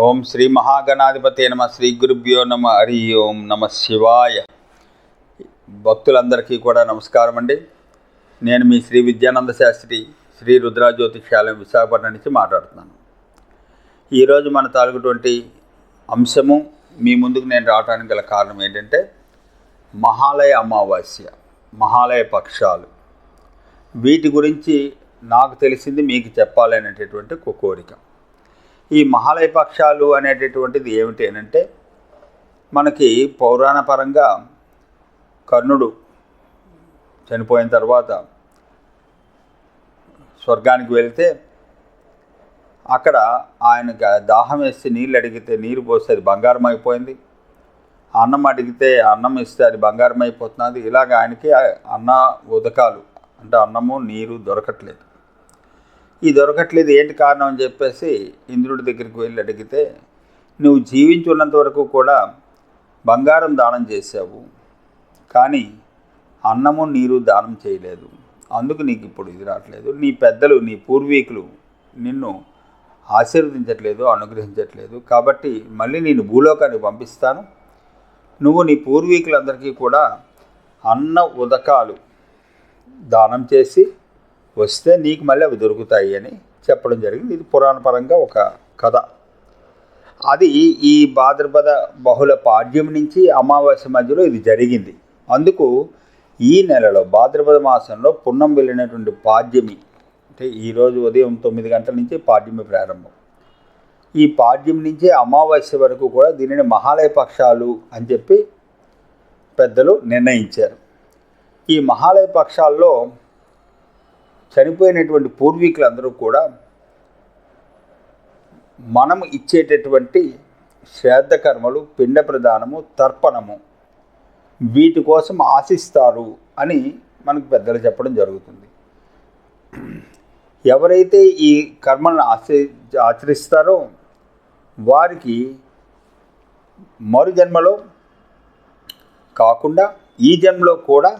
ఓం శ్రీ మహాగణాధిపతి నమ శ్రీ గురుభ్యో నమ హరి ఓం నమ శివాయ. భక్తులందరికీ కూడా నమస్కారం అండి. నేను మీ శ్రీ విద్యానంద శాస్త్రి శ్రీ రుద్రాజ్యోతిషాలయం విశాఖపట్నం నుంచి మాట్లాడుతున్నాను. ఈరోజు మన తాలుగుటువంటి అంశము మీ ముందుకు నేను రావడానికి గల కారణం ఏంటంటే మహాలయ అమావాస్య మహాలయ పక్షాలు. వీటి గురించి నాకు తెలిసింది మీకు చెప్పాలనేటటువంటి ఒక కోరిక. ఈ మహాలయ పక్షాలు అనేటటువంటిది ఏమిటి అంటే మనకి పౌరాణ పరంగా కర్ణుడు చనిపోయిన తర్వాత స్వర్గానికి వెళ్తే అక్కడ ఆయనకి దాహం వేస్తే నీళ్ళు అడిగితే నీరు పోస్తే అది బంగారం అయిపోయింది. అన్నం అడిగితే అన్నం ఇస్తే అది బంగారం అయిపోతున్నది. ఇలాగ ఆయనకి అన్న ఉదకాలు అంటే అన్నము నీరు దొరకట్లేదు. ఈ దొరకట్లేదు ఏంటి కారణం అని చెప్పేసి ఇంద్రుడి దగ్గరికి వెళ్ళి అడిగితే నువ్వు జీవించి ఉన్నంత వరకు కూడా బంగారం దానం చేసావు కానీ అన్నము నీరు దానం చేయలేదు. అందుకు నీకు ఇప్పుడు ఇది రావట్లేదు. నీ పెద్దలు నీ పూర్వీకులు నిన్ను ఆశీర్వదించట్లేదు అనుగ్రహించట్లేదు. కాబట్టి మళ్ళీ నేను భూలోకానికి పంపిస్తాను. నువ్వు నీ పూర్వీకులందరికీ కూడా అన్న ఉదకాలు దానం చేసి వస్తే నీకు మళ్ళీ అవి దొరుకుతాయి అని చెప్పడం జరిగింది. ఇది పురాణపరంగా ఒక కథ. అది ఈ భాద్రపద బహుళ పాడ్యం నుంచి అమావాస్య మధ్యలో ఇది జరిగింది. అందుకు ఈ నెలలో భాద్రపద మాసంలో పున్నం వెళ్ళినటువంటి పాడ్యమి అంటే ఈరోజు ఉదయం తొమ్మిది గంటల నుంచి పాడ్యమి ప్రారంభం. ఈ పాడ్యం నుంచి అమావాస్య వరకు కూడా దీనిని మహాలయ పక్షాలు అని చెప్పి పెద్దలు నిర్ణయించారు. ఈ మహాలయ పక్షాల్లో చనిపోయినటువంటి పూర్వీకులందరూ కూడా మనం ఇచ్చేటటువంటి శ్రాద్ధకర్మలు పిండ ప్రదానము తర్పణము వీటి కోసం ఆశిస్తారు అని మనకు పెద్దలు చెప్పడం జరుగుతుంది. ఎవరైతే ఈ కర్మలను ఆచరి ఆచరిస్తారో వారికి మరు జన్మలో కాకుండా ఈ జన్మలో కూడా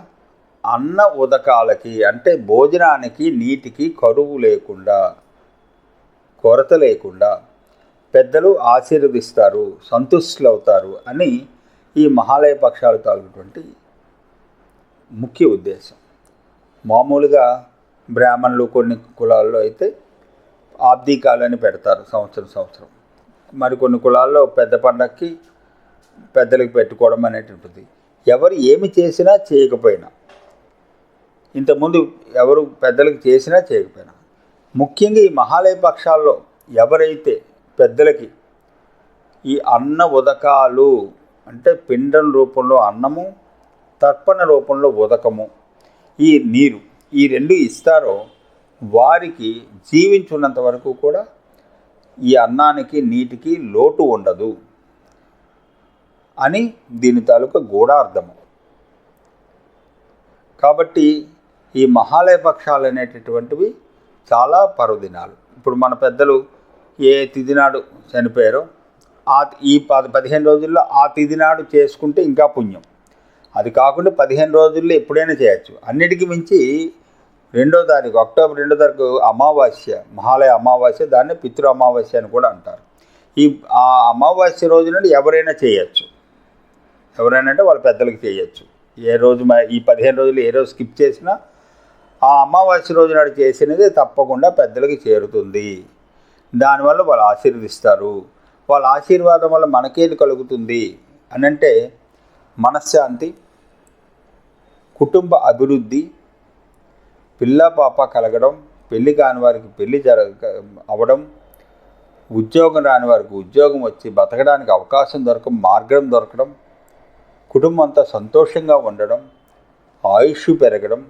అన్న ఉదకాలకి అంటే భోజనానికి నీటికి కరువు లేకుండా కొరత లేకుండా పెద్దలు ఆశీర్వదిస్తారు సంతుష్టులు అవుతారు అని ఈ మహాలయ పక్షాలు తాలూటువంటి ముఖ్య ఉద్దేశం. మామూలుగా బ్రాహ్మణులు కొన్ని కులాల్లో అయితే ఆబ్దీకాలని పెడతారు సంవత్సరం సంవత్సరం. మరికొన్ని కులాల్లో పెద్ద పండక్కి పెద్దలకు పెట్టుకోవడం అనేటువంటిది. ఎవరు ఏమి చేసినా చేయకపోయినా ఇంతకుముందు ఎవరు పెద్దలకు చేసినా చేయకపోయినా. ముఖ్యంగా ఈ మహాలయ పక్షాల్లో ఎవరైతే పెద్దలకి ఈ అన్న ఉదకాలు అంటే పిండం రూపంలో అన్నము తర్పణ రూపంలో ఉదకము ఈ నీరు ఈ రెండు ఇస్తారో వారికి జీవించున్నంత వరకు కూడా ఈ అన్నానికి నీటికి లోటు ఉండదు అని దీని తాలూకా గూఢార్థము. కాబట్టి ఈ మహాలయ పక్షాలు అనేటటువంటివి చాలా పర్వదినాలు ఇప్పుడు మన పెద్దలు ఏ తిథి నాడు చనిపోయారో ఆ ఈ పది పదిహేను రోజుల్లో ఆ తిథి నాడు చేసుకుంటే ఇంకా పుణ్యం. అది కాకుండా పదిహేను రోజుల్లో ఎప్పుడైనా చేయొచ్చు. అన్నిటికీ మించి రెండో తారీఖు అక్టోబర్ రెండో తారీఖు అమావాస్య మహాలయ అమావాస్య దాన్ని పితృ అమావాస్య అని కూడా అంటారు. ఈ ఆ అమావాస్య రోజు నుండి ఎవరైనా చేయొచ్చు. ఎవరైనా అంటే వాళ్ళ పెద్దలకు చేయొచ్చు. ఏ రోజు ఈ పదిహేను రోజులు ఏ రోజు స్కిప్ చేసినా ఆ అమావాస్య రోజు నాడు చేసినది తప్పకుండా పెద్దలకి చేరుతుంది. దానివల్ల వాళ్ళు ఆశీర్వదిస్తారు. వాళ్ళ ఆశీర్వాదం వల్ల మనకేది కలుగుతుంది అని అంటే మనశ్శాంతి కుటుంబ అభివృద్ధి పిల్ల పాప కలగడం పెళ్ళి కాని వారికి పెళ్ళి జరగ అవ్వడం ఉద్యోగం రాని వారికి ఉద్యోగం వచ్చి బతకడానికి అవకాశం దొరకడం మార్గం దొరకడం కుటుంబం అంతా సంతోషంగా ఉండడం ఆయుష్ పెరగడం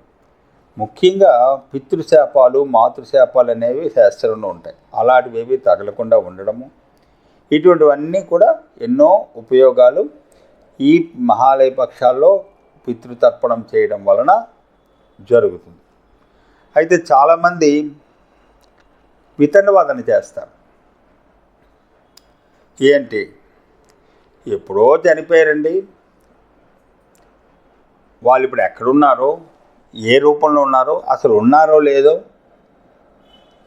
ముఖ్యంగా పితృశాపాలు మాతృశాపాలు అనేవి శాస్త్రంలో ఉంటాయి. అలాంటివి ఏవి తగలకుండా ఉండడము. ఇటువంటివన్నీ కూడా ఎన్నో ఉపయోగాలు ఈ మహాలయ పక్షాల్లో పితృతర్పణం చేయడం వలన జరుగుతుంది. అయితే చాలామంది వితండవాదన చేస్తారు. ఏంటి? ఎప్పుడో చనిపోయారండి. వాళ్ళు ఇప్పుడు ఎక్కడున్నారో? ఏ రూపంలో ఉన్నారో అసలు ఉన్నారో లేదో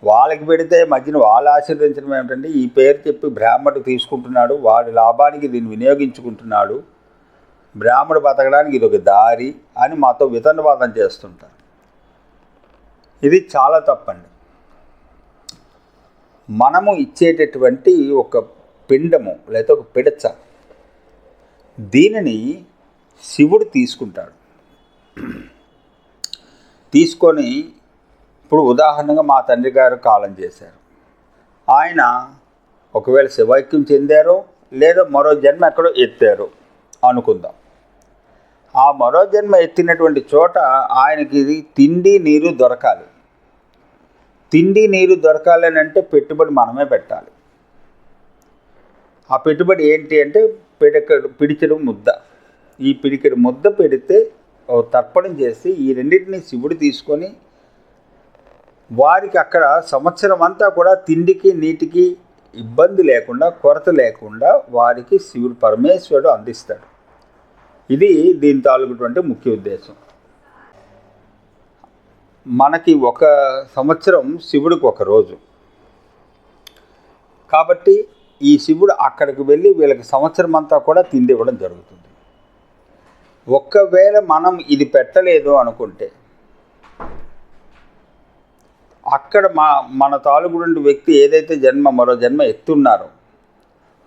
వాళ్ళకి పెడితే మధ్యన వాళ్ళు ఆశీర్వదించడం ఏమిటంటే ఈ పేరు చెప్పి బ్రాహ్మడు తీసుకుంటున్నాడు వాడి లాభానికి దీన్ని వినియోగించుకుంటున్నాడు బ్రాహ్మడు బతకడానికి ఇది ఒక దారి అని మాతో వితన్వాదం చేస్తుంటారు. ఇది చాలా తప్పండి. మనము ఇచ్చేటటువంటి ఒక పిండము లేదా ఒక పిడచ దీనిని శివుడు తీసుకుంటాడు. తీసుకొని ఇప్పుడు ఉదాహరణగా మా తండ్రి గారు కాలం చేశారు. ఆయన ఒకవేళ శివైక్యం చెందారో లేదా మరో జన్మ ఎక్కడో ఎత్తారు అనుకుందాం. ఆ మరో జన్మ ఎత్తినటువంటి చోట ఆయనకి ఇది తిండి నీరు దొరకాలి. తిండి నీరు దొరకాలి అని అంటే పెట్టుబడి మనమే పెట్టాలి. ఆ పెట్టుబడి ఏంటి అంటే పిడక పిడిచెడు ముద్ద. ఈ పిడికెడు ముద్ద పెడితే తర్పణం చేసి ఈ రెండింటిని శివుడు తీసుకొని వారికి అక్కడ సంవత్సరం అంతా కూడా తిండికి నీటికి ఇబ్బంది లేకుండా కొరత లేకుండా వారికి శివుడు పరమేశ్వరుడు అందిస్తాడు. ఇది దీని తాలూకుటువంటి ముఖ్య ఉద్దేశం. మనకి ఒక సంవత్సరం శివుడికి ఒక రోజు. కాబట్టి ఈ శివుడు అక్కడికి వెళ్ళి వీళ్ళకి సంవత్సరం అంతా కూడా తిండి ఇవ్వడం జరుగుతుంది. ఒక్కవేళ మనం ఇది పెట్టలేదు అనుకుంటే అక్కడ మా మన తాలూకుడు వ్యక్తి ఏదైతే జన్మ మరో జన్మ ఎత్తున్నారో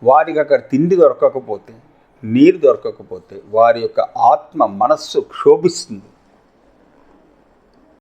వారికి అక్కడ తిండి దొరకకపోతే నీరు దొరకకపోతే వారి యొక్క ఆత్మ మనస్సు క్షోభిస్తుంది.